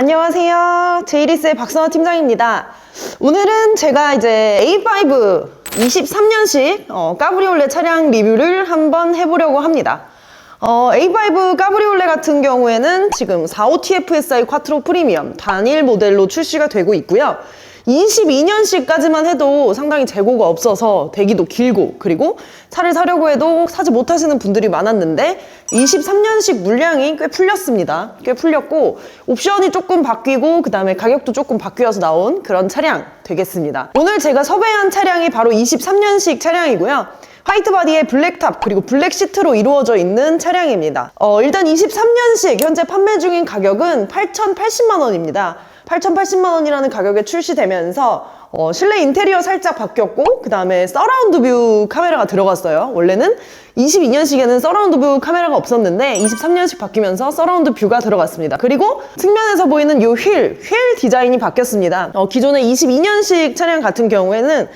안녕하세요. 제이리스의 박선호 팀장입니다. 오늘은 제가 이제 A5 23년식 어, 까브리올레 차량 리뷰를 한번 해보려고 합니다. 어, A5 까브리올레 같은 경우에는 지금 45TFSI 쿼트로 프리미엄 단일 모델로 출시가 되고 있고요. 22년식까지만 해도 상당히 재고가 없어서 대기도 길고 그리고 차를 사려고 해도 사지 못하시는 분들이 많았는데 23년식 물량이 꽤 풀렸습니다. 꽤 풀렸고 옵션이 조금 바뀌고 그 다음에 가격도 조금 바뀌어서 나온 그런 차량 되겠습니다. 오늘 제가 섭외한 차량이 바로 23년식 차량이고요. 화이트 바디에 블랙탑 그리고 블랙 시트로 이루어져 있는 차량입니다. 어, 일단 23년식 현재 판매 중인 가격은 8,080만 원입니다. 8,080만 원이라는 가격에 출시되면서 어, 실내 인테리어 살짝 바뀌었고 그 다음에 서라운드 뷰 카메라가 들어갔어요. 원래는 22년식에는 서라운드 뷰 카메라가 없었는데 23년식 바뀌면서 서라운드 뷰가 들어갔습니다. 그리고 측면에서 보이는 이 휠, 휠 디자인이 바뀌었습니다. 어, 기존의 22년식 차량 같은 경우에는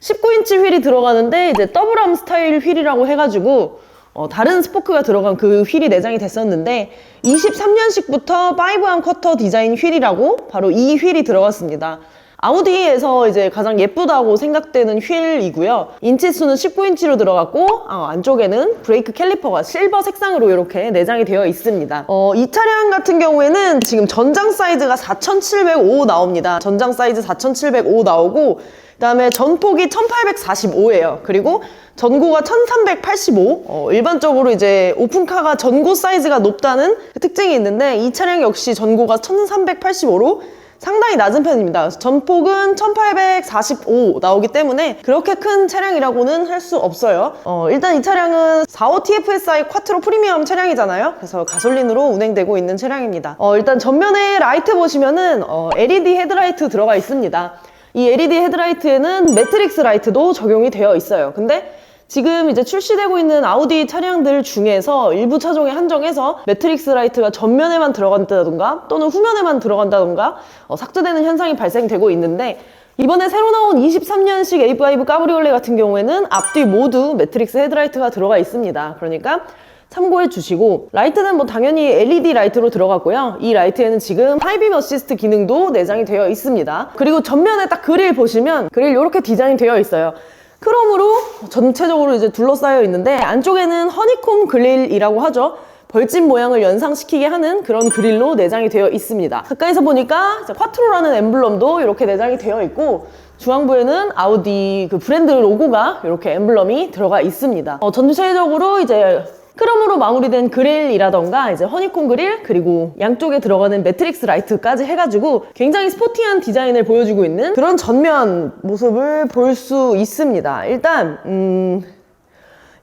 19인치 휠이 들어가는데 이제 더블암 스타일 휠이라고 해가지고 어, 다른 스포크가 들어간 그 휠이 내장이 됐었는데 23년식부터 5암 쿼터 디자인 휠이라고 바로 이 휠이 들어갔습니다. 아우디에서 이제 가장 예쁘다고 생각되는 휠이고요. 인치 수는 19인치로 들어갔고 어, 안쪽에는 브레이크 캘리퍼가 실버 색상으로 이렇게 내장이 되어 있습니다. 어, 이 차량 같은 경우에는 지금 전장 사이즈가 4,705 나옵니다. 전장 사이즈 4,705 나오고 그다음에 전폭이 1845예요. 그리고 전고가 1385. 어, 일반적으로 이제 오픈카가 전고 사이즈가 높다는 그 특징이 있는데 이 차량 역시 전고가 1385로 상당히 낮은 편입니다. 전폭은 1845 나오기 때문에 그렇게 큰 차량이라고는 할 수 없어요. 어, 일단 이 차량은 45 TFSI 쿼트로 프리미엄 차량이잖아요. 그래서 가솔린으로 운행되고 있는 차량입니다. 어, 일단 전면에 라이트 보시면은 어, LED 헤드라이트 들어가 있습니다. 이 LED 헤드라이트에는 매트릭스 라이트도 적용이 되어 있어요. 근데 지금 이제 출시되고 있는 아우디 차량들 중에서 일부 차종에 한정해서 매트릭스 라이트가 전면에만 들어간다던가 또는 후면에만 들어간다던가 어, 삭제되는 현상이 발생되고 있는데 이번에 새로 나온 23년식 A5 까브리올레 같은 경우에는 앞뒤 모두 매트릭스 헤드라이트가 들어가 있습니다. 그러니까 참고해 주시고 라이트는 뭐 당연히 LED 라이트로 들어갔고요. 이 라이트에는 지금 하이빔 어시스트 기능도 내장이 되어 있습니다. 그리고 전면에 딱 그릴 보시면 그릴 이렇게 디자인 되어 있어요. 크롬으로 전체적으로 이제 둘러싸여 있는데 안쪽에는 허니콤 그릴이라고 하죠. 벌집 모양을 연상시키게 하는 그런 그릴로 내장이 되어 있습니다. 가까이서 보니까 이제 콰트로라는 엠블럼도 이렇게 내장이 되어 있고 중앙부에는 아우디 그 브랜드 로고가 이렇게 엠블럼이 들어가 있습니다. 어, 전체적으로 이제 크롬으로 마무리된 그릴이라던가 이제 허니콤 그릴 그리고 양쪽에 들어가는 매트릭스 라이트까지 해가지고 굉장히 스포티한 디자인을 보여주고 있는 그런 전면 모습을 볼 수 있습니다. 일단 음,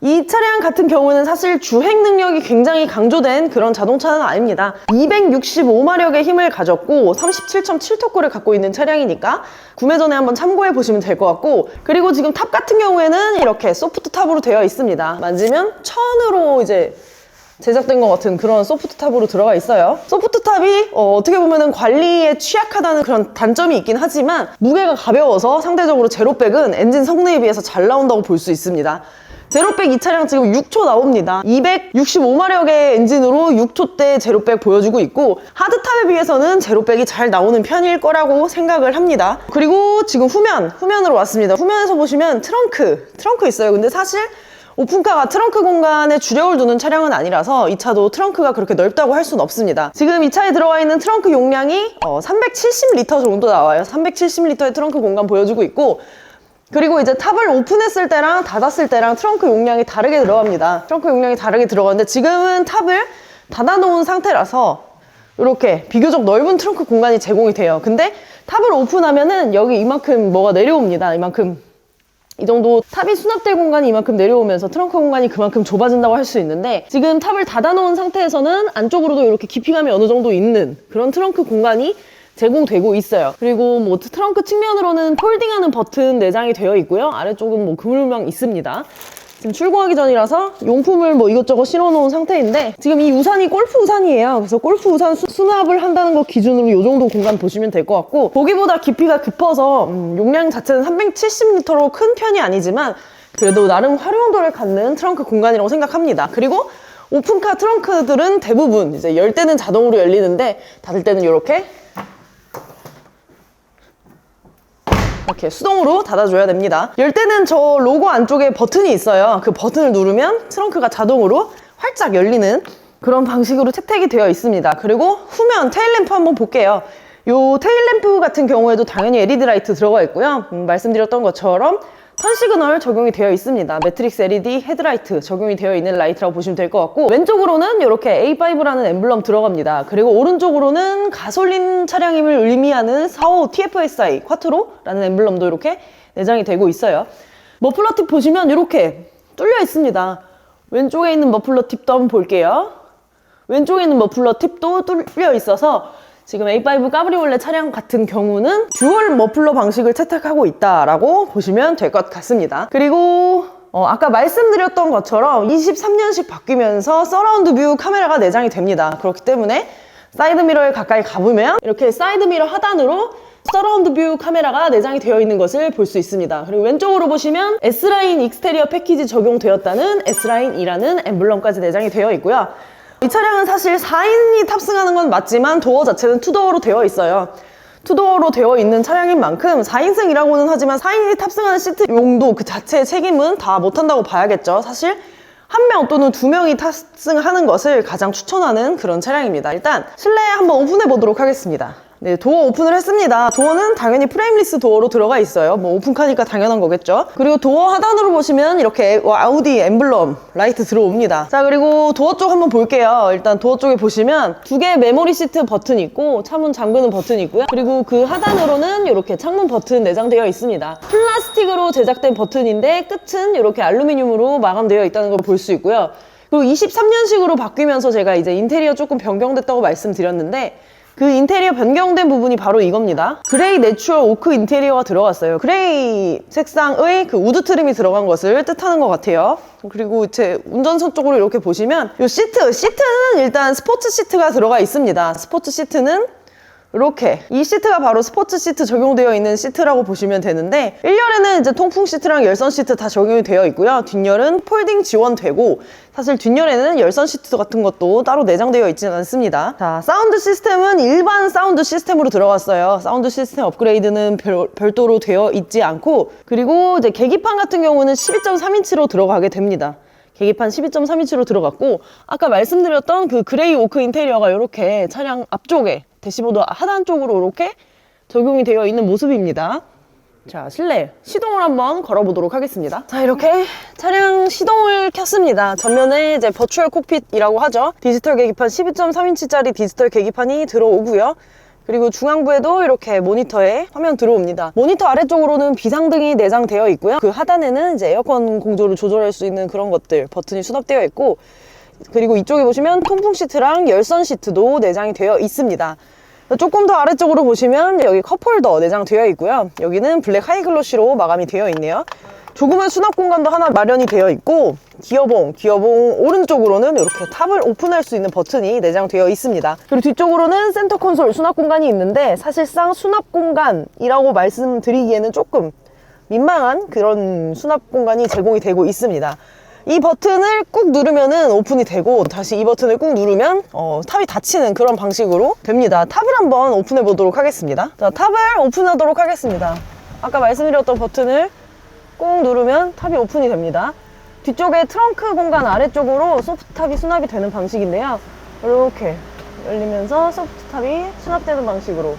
이 차량 같은 경우는 사실 주행 능력이 굉장히 강조된 그런 자동차는 아닙니다. 265마력의 힘을 가졌고 37.7토크를 갖고 있는 차량이니까 구매 전에 한번 참고해 보시면 될 것 같고 그리고 지금 탑 같은 경우에는 이렇게 소프트 탑으로 되어 있습니다. 만지면 천으로 이제 제작된 것 같은 그런 소프트 탑으로 들어가 있어요. 소프트 탑이 어, 떻게 보면 관리에 취약하다는 그런 단점이 있긴 하지만 무게가 가벼워서 상대적으로 제로백은 엔진 성능에 비해서 잘 나온다고 볼 수 있습니다. 제로백 이 차량 지금 6초 나옵니다. 265마력의 엔진으로 6초대 제로백 보여주고 있고 하드탑에 비해서는 제로백이 잘 나오는 편일 거라고 생각을 합니다. 그리고 지금 후면, 후면으로 왔습니다. 후면에서 보시면 트렁크, 트렁크 있어요. 근데 사실 오픈카가 트렁크 공간에 주력을 두는 차량은 아니라서 이 차도 트렁크가 그렇게 넓다고 할 수는 없습니다. 지금 이 차에 들어와 있는 트렁크 용량이 어, 370리터 정도 나와요. 370리터의 트렁크 공간 보여주고 있고 그리고 이제 탑을 오픈했을 때랑 닫았을 때랑 트렁크 용량이 다르게 들어갑니다. 트렁크 용량이 다르게 들어가는데 지금은 탑을 닫아놓은 상태라서 이렇게 비교적 넓은 트렁크 공간이 제공이 돼요. 근데 탑을 오픈하면은 여기 이만큼 뭐가 내려옵니다. 이만큼 이 정도 탑이 수납될 공간이 이만큼 내려오면서 트렁크 공간이 그만큼 좁아진다고 할 수 있는데 지금 탑을 닫아놓은 상태에서는 안쪽으로도 이렇게 깊이감이 어느 정도 있는 그런 트렁크 공간이 제공되고 있어요. 그리고 뭐 트렁크 측면으로는 폴딩하는 버튼 내장이 되어 있고요. 아래쪽은 뭐 그물망 있습니다. 지금 출고하기 전이라서 용품을 뭐 이것저것 실어놓은 상태인데 지금 이 우산이 골프 우산이에요. 그래서 골프 우산 수, 수납을 한다는 거 기준으로 이 정도 공간 보시면 될 것 같고 보기보다 깊이가 깊어서 음, 용량 자체는 370리터로 큰 편이 아니지만 그래도 나름 활용도를 갖는 트렁크 공간이라고 생각합니다. 그리고 오픈카 트렁크들은 대부분 이제 열 때는 자동으로 열리는데 닫을 때는 이렇게 이렇게 수동으로 닫아줘야 됩니다. 열 때는 저 로고 안쪽에 버튼이 있어요. 그 버튼을 누르면 트렁크가 자동으로 활짝 열리는 그런 방식으로 채택이 되어 있습니다. 그리고 후면 테일램프 한번 볼게요. 요 테일램프 같은 경우에도 당연히 LED 라이트 들어가 있고요. 음, 말씀드렸던 것처럼 턴 시그널 적용이 되어 있습니다. 매트릭스 LED 헤드라이트 적용이 되어 있는 라이트라고 보시면 될 것 같고 왼쪽으로는 이렇게 A5라는 엠블럼 들어갑니다. 그리고 오른쪽으로는 가솔린 차량임을 의미하는 45 TFSI 쿼트로라는 엠블럼도 이렇게 내장이 되고 있어요. 머플러 팁 보시면 이렇게 뚫려 있습니다. 왼쪽에 있는 머플러 팁도 한번 볼게요. 왼쪽에 있는 머플러 팁도 뚫려 있어서 지금 A5 까브리올레 차량 같은 경우는 듀얼 머플러 방식을 채택하고 있다라고 보시면 될 것 같습니다. 그리고 어, 아까 말씀드렸던 것처럼 23년식 바뀌면서 서라운드 뷰 카메라가 내장이 됩니다. 그렇기 때문에 사이드 미러에 가까이 가보면 이렇게 사이드 미러 하단으로 서라운드 뷰 카메라가 내장이 되어 있는 것을 볼 수 있습니다. 그리고 왼쪽으로 보시면 S라인 익스테리어 패키지 적용되었다는 S라인이라는 엠블럼까지 내장이 되어 있고요. 이 차량은 사실 4인이 탑승하는 건 맞지만 도어 자체는 투도어로 되어 있어요. 투도어로 되어 있는 차량인 만큼 4인승이라고는 하지만 4인이 탑승하는 시트 용도 그 자체의 책임은 다 못한다고 봐야겠죠. 사실 한 명 또는 두 명이 탑승하는 것을 가장 추천하는 그런 차량입니다. 일단 실내 한번 오픈해 보도록 하겠습니다. 네, 도어 오픈을 했습니다. 도어는 당연히 프레임리스 도어로 들어가 있어요. 뭐 오픈카니까 당연한 거겠죠. 그리고 도어 하단으로 보시면 이렇게 아우디 엠블럼 라이트 들어옵니다. 자, 그리고 도어 쪽 한번 볼게요. 일단 도어 쪽에 보시면 두 개의 메모리 시트 버튼이 있고 차문 잠그는 버튼이 있고요. 그리고 그 하단으로는 이렇게 창문 버튼 내장되어 있습니다. 플라스틱으로 제작된 버튼인데 끝은 이렇게 알루미늄으로 마감되어 있다는 걸 볼 수 있고요. 그리고 23년식으로 바뀌면서 제가 이제 인테리어 조금 변경됐다고 말씀드렸는데 그 인테리어 변경된 부분이 바로 이겁니다. 그레이 내추럴 오크 인테리어가 들어갔어요. 그레이 색상의 그 우드 트림이 들어간 것을 뜻하는 것 같아요. 그리고 제 운전석 쪽으로 이렇게 보시면 이 시트, 시트는 일단 스포츠 시트가 들어가 있습니다. 스포츠 시트는 이렇게 이 시트가 바로 스포츠 시트 적용되어 있는 시트라고 보시면 되는데 1열에는 이제 통풍 시트랑 열선 시트 다 적용이 되어 있고요. 뒷열은 폴딩 지원되고 사실 뒷열에는 열선 시트 같은 것도 따로 내장되어 있지는 않습니다. 자 사운드 시스템은 일반 사운드 시스템으로 들어갔어요. 사운드 시스템 업그레이드는 별, 별도로 되어 있지 않고 그리고 이제 계기판 같은 경우는 12.3인치로 들어가게 됩니다. 계기판 12.3인치로 들어갔고 아까 말씀드렸던 그 그레이 오크 인테리어가 이렇게 차량 앞쪽에 대시보드 하단 쪽으로 이렇게 적용이 되어 있는 모습입니다. 자, 실내 시동을 한번 걸어보도록 하겠습니다. 자, 이렇게 차량 시동을 켰습니다. 전면에 이제 버추얼 콕핏이라고 하죠. 디지털 계기판 12.3인치짜리 디지털 계기판이 들어오고요. 그리고 중앙부에도 이렇게 모니터에 화면 들어옵니다. 모니터 아래쪽으로는 비상등이 내장되어 있고요. 그 하단에는 이제 에어컨 공조를 조절할 수 있는 그런 것들 버튼이 수납되어 있고 그리고 이쪽에 보시면 통풍 시트랑 열선 시트도 내장이 되어 있습니다. 조금 더 아래쪽으로 보시면 여기 컵홀더 내장되어 있고요. 여기는 블랙 하이글로시로 마감이 되어 있네요. 조그만 수납 공간도 하나 마련이 되어 있고 기어봉, 기어봉 오른쪽으로는 이렇게 탑을 오픈할 수 있는 버튼이 내장되어 있습니다. 그리고 뒤쪽으로는 센터 콘솔 수납 공간이 있는데 사실상 수납 공간이라고 말씀드리기에는 조금 민망한 그런 수납 공간이 제공이 되고 있습니다. 이 버튼을 꾹 누르면은 오픈이 되고 다시 이 버튼을 꾹 누르면 어, 탑이 닫히는 그런 방식으로 됩니다. 탑을 한번 오픈해 보도록 하겠습니다. 자, 탑을 오픈하도록 하겠습니다. 아까 말씀드렸던 버튼을 꾹 누르면 탑이 오픈이 됩니다. 뒤쪽에 트렁크 공간 아래쪽으로 소프트탑이 수납이 되는 방식인데요. 이렇게 열리면서 소프트탑이 수납되는 방식으로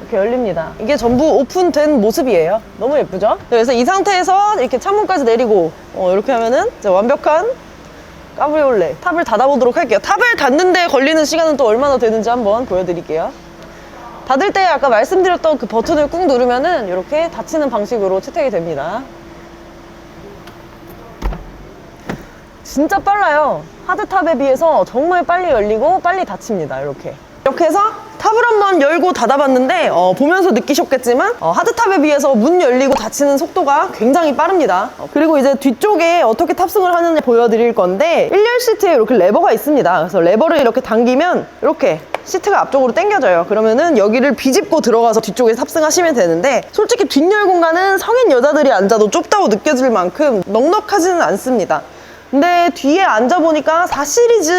이렇게 열립니다. 이게 전부 오픈된 모습이에요. 너무 예쁘죠? 네, 그래서 이 상태에서 이렇게 창문까지 내리고 어, 이렇게 하면은 완벽한 까브리올레 탑을 닫아보도록 할게요. 탑을 닫는데 걸리는 시간은 또 얼마나 되는지 한번 보여드릴게요. 닫을 때 아까 말씀드렸던 그 버튼을 꾹 누르면은 이렇게 닫히는 방식으로 채택이 됩니다. 진짜 빨라요. 하드탑에 비해서 정말 빨리 열리고 빨리 닫힙니다. 이렇게. 이렇게 해서 탑을 한번 열고 닫아봤는데 어, 보면서 느끼셨겠지만 어, 하드탑에 비해서 문 열리고 닫히는 속도가 굉장히 빠릅니다. 어, 그리고 이제 뒤쪽에 어떻게 탑승을 하는지 보여드릴 건데 1열 시트에 이렇게 레버가 있습니다. 그래서 레버를 이렇게 당기면 이렇게 시트가 앞쪽으로 당겨져요. 그러면은 여기를 비집고 들어가서 뒤쪽에 탑승하시면 되는데 솔직히 뒷열 공간은 성인 여자들이 앉아도 좁다고 느껴질 만큼 넉넉하지는 않습니다. 근데 뒤에 앉아보니까 4 시리즈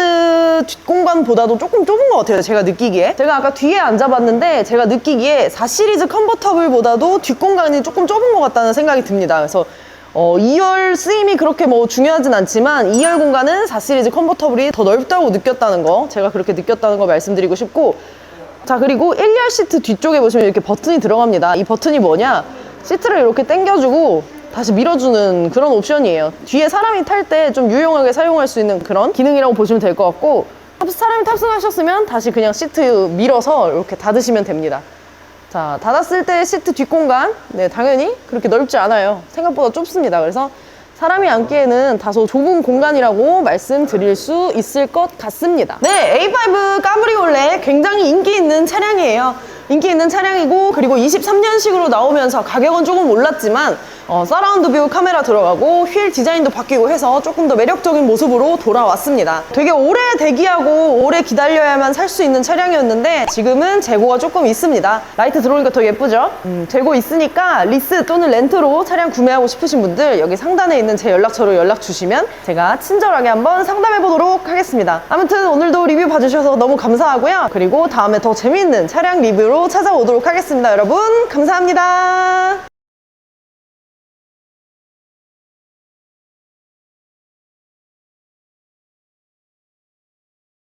뒷공간보다도 조금 좁은 것 같아요. 제가 느끼기에. 제가 아까 뒤에 앉아봤는데 제가 느끼기에 4 시리즈 컨버터블보다도 뒷공간이 조금 좁은 것 같다는 생각이 듭니다. 그래서 어, 2열 쓰임이 그렇게 뭐 중요하진 않지만 2열 공간은 4 시리즈 컨버터블이 더 넓다고 느꼈다는 거 제가 그렇게 느꼈다는 거 말씀드리고 싶고 자 그리고 1열 시트 뒤쪽에 보시면 이렇게 버튼이 들어갑니다 이 버튼이 뭐냐 시트를 이렇게 당겨주고 다시 밀어주는 그런 옵션이에요 뒤에 사람이 탈 때 좀 유용하게 사용할 수 있는 그런 기능이라고 보시면 될 것 같고 사람이 탑승하셨으면 다시 그냥 시트 밀어서 이렇게 닫으시면 됩니다 자, 닫았을 때 시트 뒷공간, 네, 당연히 그렇게 넓지 않아요. 생각보다 좁습니다. 그래서 사람이 앉기에는 다소 좁은 공간이라고 말씀드릴 수 있을 것 같습니다. 네, A5 까브리올레 굉장히 인기 있는 차량이에요. 인기 있는 차량이고, 그리고 23년식으로 나오면서 가격은 조금 올랐지만, 어, 서라운드 뷰 카메라 들어가고, 휠 디자인도 바뀌고 해서 조금 더 매력적인 모습으로 돌아왔습니다. 되게 오래 대기하고, 오래 기다려야만 살 수 있는 차량이었는데, 지금은 재고가 조금 있습니다. 라이트 들어오니까 더 예쁘죠? 음, 재고 있으니까 리스 또는 렌트로 차량 구매하고 싶으신 분들, 여기 상단에 있는 제 연락처로 연락 주시면 제가 친절하게 한번 상담해 보도록 하겠습니다. 아무튼 오늘도 리뷰 봐주셔서 너무 감사하고요. 그리고 다음에 더 재미있는 차량 리뷰로 찾아오도록 하겠습니다. 여러분, 감사합니다.